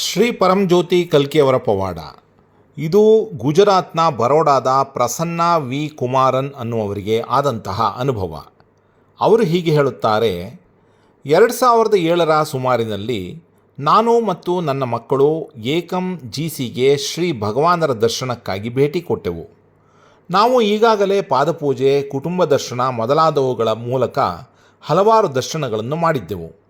ಶ್ರೀ ಪರಂಜ್ಯೋತಿ ಕಲ್ಕಿಯವರ ಪವಾಡ. ಇದು ಗುಜರಾತ್ನ ಬರೋಡಾದ ಪ್ರಸನ್ನ ವಿ ಕುಮಾರನ್ ಅನ್ನುವವರಿಗೆ ಆದಂತಹ ಅನುಭವ. ಅವರು ಹೀಗೆ ಹೇಳುತ್ತಾರೆ, ಎರಡು ಸಾವಿರದ ಏಳರ ಸುಮಾರಿನಲ್ಲಿ ನಾನು ಮತ್ತು ನನ್ನ ಮಕ್ಕಳು ಏಕಂ ಜಿ ಸಿಗೆ ಶ್ರೀ ಭಗವಾನರ ದರ್ಶನಕ್ಕಾಗಿ ಭೇಟಿ ಕೊಟ್ಟೆವು. ನಾವು ಈಗಾಗಲೇ ಪಾದಪೂಜೆ, ಕುಟುಂಬ ದರ್ಶನ ಮೊದಲಾದವುಗಳ ಮೂಲಕ ಹಲವಾರು ದರ್ಶನಗಳನ್ನು ಮಾಡಿದ್ದೆವು.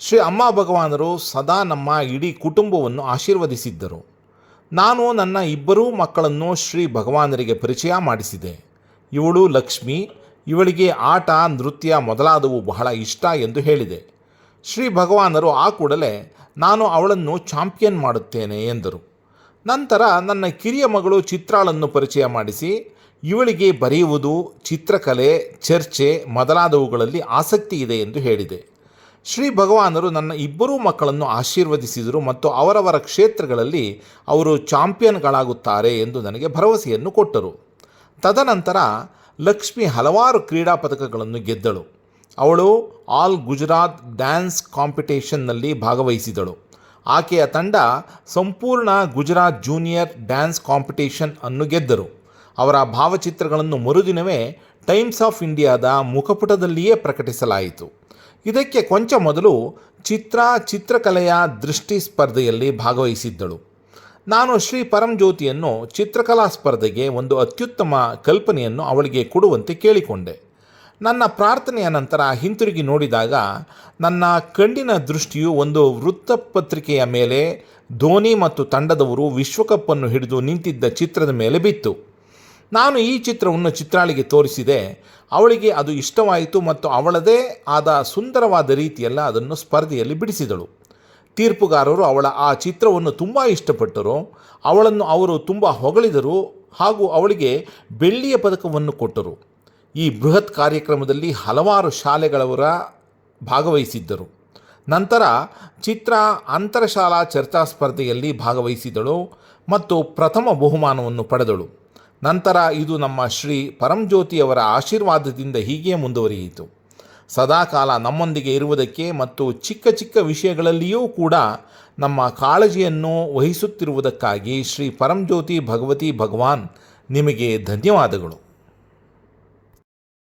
ಶ್ರೀ ಅಮ್ಮ ಭಗವಾನರು ಸದಾ ನಮ್ಮ ಇಡೀ ಕುಟುಂಬವನ್ನು ಆಶೀರ್ವದಿಸಿದ್ದರು. ನಾನು ನನ್ನ ಇಬ್ಬರೂ ಮಕ್ಕಳನ್ನು ಶ್ರೀ ಭಗವಾನರಿಗೆ ಪರಿಚಯ ಮಾಡಿಸಿದೆ. ಇವಳು ಲಕ್ಷ್ಮಿ, ಇವಳಿಗೆ ಆಟ, ನೃತ್ಯ ಮೊದಲಾದವು ಬಹಳ ಇಷ್ಟ ಎಂದು ಹೇಳಿದೆ. ಶ್ರೀ ಭಗವಾನರು ಆ ಕೂಡಲೇ ನಾನು ಅವಳನ್ನು ಚಾಂಪಿಯನ್ ಮಾಡುತ್ತೇನೆ ಎಂದರು. ನಂತರ ನನ್ನ ಕಿರಿಯ ಮಗಳು ಚಿತ್ರಾಳನ್ನು ಪರಿಚಯ ಮಾಡಿಸಿ, ಇವಳಿಗೆ ಬರೆಯುವುದು, ಚಿತ್ರಕಲೆ, ಚರ್ಚೆ ಮೊದಲಾದವುಗಳಲ್ಲಿ ಆಸಕ್ತಿ ಇದೆ ಎಂದು ಹೇಳಿದೆ. ಶ್ರೀ ಭಗವಾನರು ನನ್ನ ಇಬ್ಬರೂ ಮಕ್ಕಳನ್ನು ಆಶೀರ್ವದಿಸಿದರು ಮತ್ತು ಅವರವರ ಕ್ಷೇತ್ರಗಳಲ್ಲಿ ಅವರು ಚಾಂಪಿಯನ್ಗಳಾಗುತ್ತಾರೆ ಎಂದು ನನಗೆ ಭರವಸೆಯನ್ನು ಕೊಟ್ಟರು. ತದನಂತರ ಲಕ್ಷ್ಮಿ ಹಲವಾರು ಕ್ರೀಡಾ ಪದಕಗಳನ್ನು ಗೆದ್ದಳು. ಅವಳು ಆಲ್ ಗುಜರಾತ್ ಡ್ಯಾನ್ಸ್ ಕಾಂಪಿಟೇಷನ್ನಲ್ಲಿ ಭಾಗವಹಿಸಿದಳು. ಆಕೆಯ ತಂಡ ಸಂಪೂರ್ಣ ಗುಜರಾತ್ ಜೂನಿಯರ್ ಡ್ಯಾನ್ಸ್ ಕಾಂಪಿಟೇಷನ್ ಅನ್ನು ಗೆದ್ದರು. ಅವರ ಭಾವಚಿತ್ರಗಳನ್ನು ಮರುದಿನವೇ ಟೈಮ್ಸ್ ಆಫ್ ಇಂಡಿಯಾದ ಮುಖಪುಟದಲ್ಲಿಯೇ ಪ್ರಕಟಿಸಲಾಯಿತು. ಇದಕ್ಕೆ ಕೊಂಚ ಮೊದಲು ಚಿತ್ರ ಚಿತ್ರಕಲೆಯ ದೃಷ್ಟಿ ಸ್ಪರ್ಧೆಯಲ್ಲಿ ಭಾಗವಹಿಸಿದ್ದಳು. ನಾನು ಶ್ರೀ ಪರಂಜ್ಯೋತಿಯನ್ನು ಚಿತ್ರಕಲಾ ಸ್ಪರ್ಧೆಗೆ ಒಂದು ಅತ್ಯುತ್ತಮ ಕಲ್ಪನೆಯನ್ನು ಅವಳಿಗೆ ಕೊಡುವಂತೆ ಕೇಳಿಕೊಂಡೆ. ನನ್ನ ಪ್ರಾರ್ಥನೆಯ ನಂತರ ಹಿಂತಿರುಗಿ ನೋಡಿದಾಗ ನನ್ನ ಕಣ್ಣಿನ ದೃಷ್ಟಿಯು ಒಂದು ವೃತ್ತಪತ್ರಿಕೆಯ ಮೇಲೆ ಧೋನಿ ಮತ್ತು ತಂಡದವರು ವಿಶ್ವಕಪ್ಪನ್ನು ಹಿಡಿದು ನಿಂತಿದ್ದ ಚಿತ್ರದ ಮೇಲೆ ಬಿತ್ತು. ನಾನು ಈ ಚಿತ್ರವನ್ನು ಚಿತ್ರಾಳಿಗೆ ತೋರಿಸಿದೆ. ಅವಳಿಗೆ ಅದು ಇಷ್ಟವಾಯಿತು ಮತ್ತು ಅವಳದೇ ಆದ ಸುಂದರವಾದ ರೀತಿಯಲ್ಲ ಅದನ್ನು ಸ್ಪರ್ಧೆಯಲ್ಲಿ ಬಿಡಿಸಿದಳು. ತೀರ್ಪುಗಾರರು ಅವಳ ಆ ಚಿತ್ರವನ್ನು ತುಂಬ ಇಷ್ಟಪಟ್ಟರು. ಅವಳನ್ನು ಅವರು ತುಂಬ ಹೊಗಳಿದರು ಹಾಗೂ ಅವಳಿಗೆ ಬೆಳ್ಳಿಯ ಪದಕವನ್ನು ಕೊಟ್ಟರು. ಈ ಬೃಹತ್ ಕಾರ್ಯಕ್ರಮದಲ್ಲಿ ಹಲವಾರು ಶಾಲೆಗಳವರ ಭಾಗವಹಿಸಿದ್ದರು. ನಂತರ ಚಿತ್ರ ಅಂತರಶಾಲಾ ಚರ್ಚಾ ಸ್ಪರ್ಧೆಯಲ್ಲಿ ಭಾಗವಹಿಸಿದಳು ಮತ್ತು ಪ್ರಥಮ ಬಹುಮಾನವನ್ನು ಪಡೆದಳು. ನಂತರ ಇದು ನಮ್ಮ ಶ್ರೀ ಪರಂಜ್ಯೋತಿಯವರ ಆಶೀರ್ವಾದದಿಂದ ಹೀಗೆ ಮುಂದುವರಿಯಿತು. ಸದಾಕಾಲ ನಮ್ಮೊಂದಿಗೆ ಇರುವುದಕ್ಕೆ ಮತ್ತು ಚಿಕ್ಕ ಚಿಕ್ಕ ವಿಷಯಗಳಲ್ಲಿಯೂ ಕೂಡ ನಮ್ಮ ಕಾಳಜಿಯನ್ನು ವಹಿಸುತ್ತಿರುವುದಕ್ಕಾಗಿ ಶ್ರೀ ಪರಂಜ್ಯೋತಿ ಭಗವತಿ ಭಗವಾನ್ ನಿಮಗೆ ಧನ್ಯವಾದಗಳು.